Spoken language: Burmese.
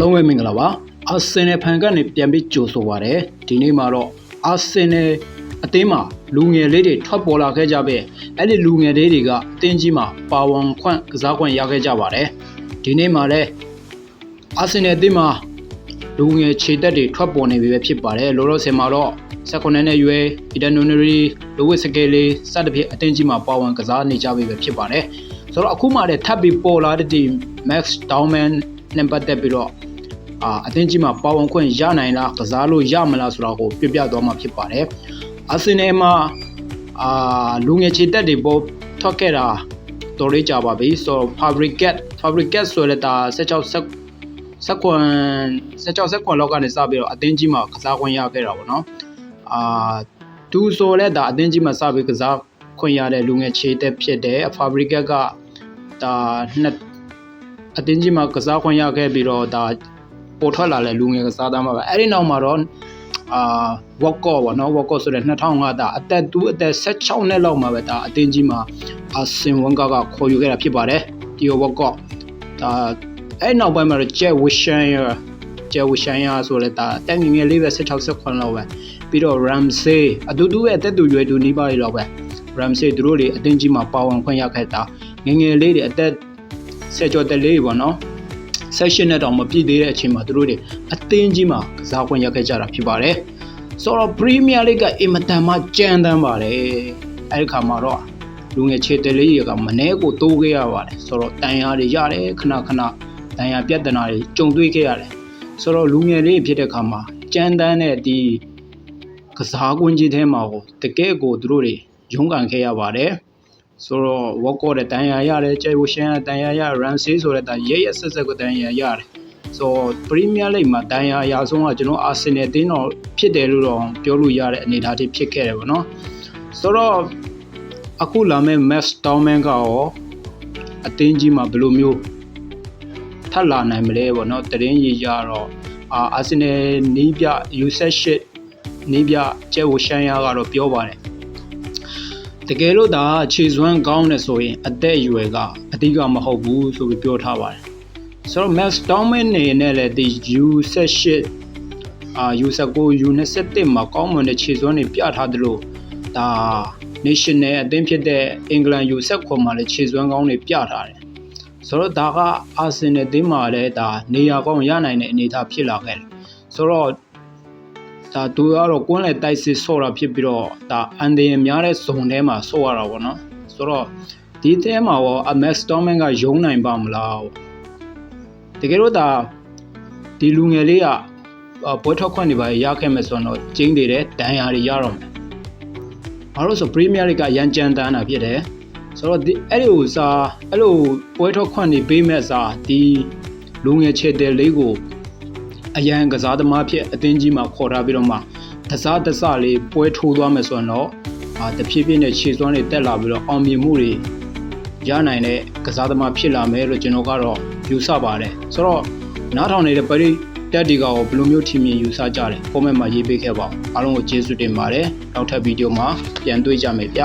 လုံးပဲမင်္ဂလာပါအာဆင်နယ်ဖန်ကနေပြန်ပြီးကြိုဆိုပါရယ်ဒီနေ့မှာတော့အာဆင်နယ်အသင်းမှာလူငယ်လေးတွေထွက်ပေါ်လာခဲ့ကြပဲအဲ့ဒီလူငယ်လေးတွေကအသင်းကြီးမှာပါဝင်ခွင့်ကစားခွင့်ရခဲ့ကြပါတယ်ဒီနေ့မှာလည်းအာဆင်နယ်အသင်းမှာလူငယ်ခြေတက်တွေထွက်ပေါ်နေပြီပဲဖြစ်ပါတယ်လောလောဆယ်မှာတော့16နဲ့ရွယ်အီဒန်နိုနရီလိုဝစ်စကယ်လေးစသဖြင့်အသင်းကြီးမှာပါဝင်ကစားနေကြပြီပဲဖြစ်ပါတယ်ဆိုတော့အခုမှလည်းထပ်ပြီးပေါ်လာတဲ့ဒီ Max Dowman နဲ့ပတ်သက်ပြီးတော့ အာအသင်းကြီးမှာပါဝင်ခွင့်ရနိုင်လားကစားလို့ရမလားဆိုတာကိုပြပြသွားမှာဖြစ်ပါတယ်အာဆင်နယ်မှာအာလူငယ်ခြေတက်တွေပေါ်ထွက်ခဲ့တာတော်လေးကြပါပြီဆိုတော့ Fabricat Fabricat ဆိုတဲ့ဒါ16ဆက်ဆက်ခွန်16ဆက်ခွန်လောက်ကနေစပြီးတော့အသင်းကြီးမှာကစားခွင့်ရခဲ့တာပေါ့နော်အာသူဆိုလဲဒါအသင်းကြီးမှာစပြီးကစားခွင့်ရတဲ့လူငယ်ခြေတက်ဖြစ်တယ် Fabricat ကဒါနှစ်အတင်းကြီးမှာကစားခွင့်ရခဲ့ပြီးတော့ဒါ ပေါ်ထွက်လာတဲ့လူငယ်ကစားသားမှာပဲအဲ့ဒီနောက်မှာတော့အာဝက်ကော့ပေါ့နော်ဝက်ကော့ဆိုတဲ့2005ဒါအသက်သူအသက်16နှစ်လောက်မှာပဲဒါအတင်းကြီးမှာအစင်ဝန်ကကခေါ်ယူခဲ့တာဖြစ်ပါတယ်ဒီဝက်ကော့ဒါအဲ့နောက်ပိုင်းမှာတော့ဂျက်ဝီရှန်ယာဂျက်ဝီရှန်ယာဆိုလဲဒါတက်ငယ်ငယ်လေးပဲ16 16လောက်ပဲပြီးတော့ Ramsey အတူတူပဲအသက်သူရွယ်သူနီးပါးတွေလောက်ပဲ Ramsey သူတို့တွေအတင်းကြီးမှာပါဝင်ခွင့်ရခဲ့တာငယ်ငယ်လေးတွေအသက်ဆက်ကြော်တက်လေးတွေပေါ့နော် session နဲ့တော့မပြည့်သေးတဲ့အချိန်မှာသူတို့တွေအသင်းကြီးမှာကစားခွင့်ရခဲ့ကြတာဖြစ်ပါတယ်ဆိုတော့ Premier League ကအင်မတန်မှကြမ်းတမ်းပါတယ်အဲ့ဒီခါမှာတော့လူငယ်ခြေတယ်လေးတွေကမနှဲကိုတိုးခဲ့ရပါတယ်ဆိုတော့တန်ရာတွေရတယ်ခဏခဏတန်ရာပြဿနာတွေကြုံတွေ့ခဲ့ရတယ်ဆိုတော့လူငယ်လေးဖြစ်တဲ့ခါမှာကြမ်းတမ်းတဲ့ဒီကစားကွင်းကြီးထဲမှာကိုတကယ့်ကိုသူတို့တွေရုန်းကန်ခဲ့ရပါတယ် ဆိုတော့ walk out တဲ့တန်ရာရတယ်ကျဲဝရှန်တဲ့တန်ရာရ run say ဆိုတဲ့တန်ရဲရဲဆက်ဆက်ကိုတန်ရာရတယ်ဆိုတော့ Premier League မှာတန်ရာအရာဆုံးကကျွန်တော် Arsenal တင်းတော့ဖြစ်တယ်လို့တော့ပြောလို့ရတဲ့အနေအထားတွေဖြစ်ခဲ့တယ်ပေါ့နော်ဆိုတော့အခုလာမယ့် Max Dorman ကရောအတင်းကြီးမှာဘယ်လိုမျိုးထပ်လာနိုင်မလဲပေါ့နော်တရင်ကြီးကြတော့အာအာဆင်နယ်နီးပြ usage နီးပြကျဲဝရှန်ယာကတော့ပြောပါတယ် တကယ်လို့ဒါခြေစွမ်းကောင်းတယ်ဆိုရင်အသက်အရွယ်ကအဓိကမဟုတ်ဘူးဆိုပြီးပြောထားပါတယ်ဆိုတော့ Max Dorman နေနဲ့လည်းဒီ usage အာ user ကို U21 မှာကောင်းမွန်တဲ့ခြေစွမ်းတွေပြထားသလိုဒါ national အသင်းဖြစ်တဲ့အင်္ဂလန် U7 ခွန်မှာလည်းခြေစွမ်းကောင်းတွေပြထားတယ်ဆိုတော့ဒါကအာဆင်နယ်အသင်းမှာလည်းဒါနေရာကောင်းရနိုင်တဲ့အနေအထားဖြစ်လာခဲ့တယ်ဆိုတော့ ဒါသူကတော့ကွန်းလေတိုက်စစ်ဆော့တာဖြစ်ပြီးတော့ဒါအန်ဒီယများတဲ့ဇုံထဲမှာဆော့ရတာပေါ့နော်ဆိုတော့ဒီအဲမှာရော Max Dorman ကယုံနိုင်ပါမလားတကယ်လို့ဒါဒီလူငယ်လေးကဘွဲထွက်ခွင့်တွေပါရခဲ့မယ်ဆိုတော့ကျင်းနေတဲ့ဒဏ်ရာတွေရတော့မယ်။ဘာလို့ဆို Premier League ကရန်ကြမ်းတမ်းတာဖြစ်တယ်။ဆိုတော့ဒီအဲ့ဒီကိုစာအဲ့လိုပွဲထွက်ခွင့်တွေပေးမဲ့စာဒီလူငယ်ချေတယ်လေးကို အရန်ကစားသမားဖြစ်အသင်းကြီးမှာခေါ်ထားပြီးတော့မှတစားတစလေးပွဲထိုးသွားမယ်ဆိုရင်တော့အာတဖြည်းဖြည်းနဲ့ခြေစွမ်းတွေတက်လာပြီးတော့အောင်မြင်မှုတွေရနိုင်တဲ့ကစားသမားဖြစ်လာမယ်လို့ကျွန်တော်ကတော့ယူဆပါတယ်ဆိုတော့နားထောင်နေတဲ့ပရိတက်ဒီကရောဘယ်လိုမျိုးထင်မြင်ယူဆကြတယ် comment မှာရေးပေးခဲ့ပါဦးအားလုံးကိုကျေးဇူးတင်ပါတယ်နောက်ထပ်ဗီဒီယိုမှာပြန်တွေ့ကြမယ်ဗျ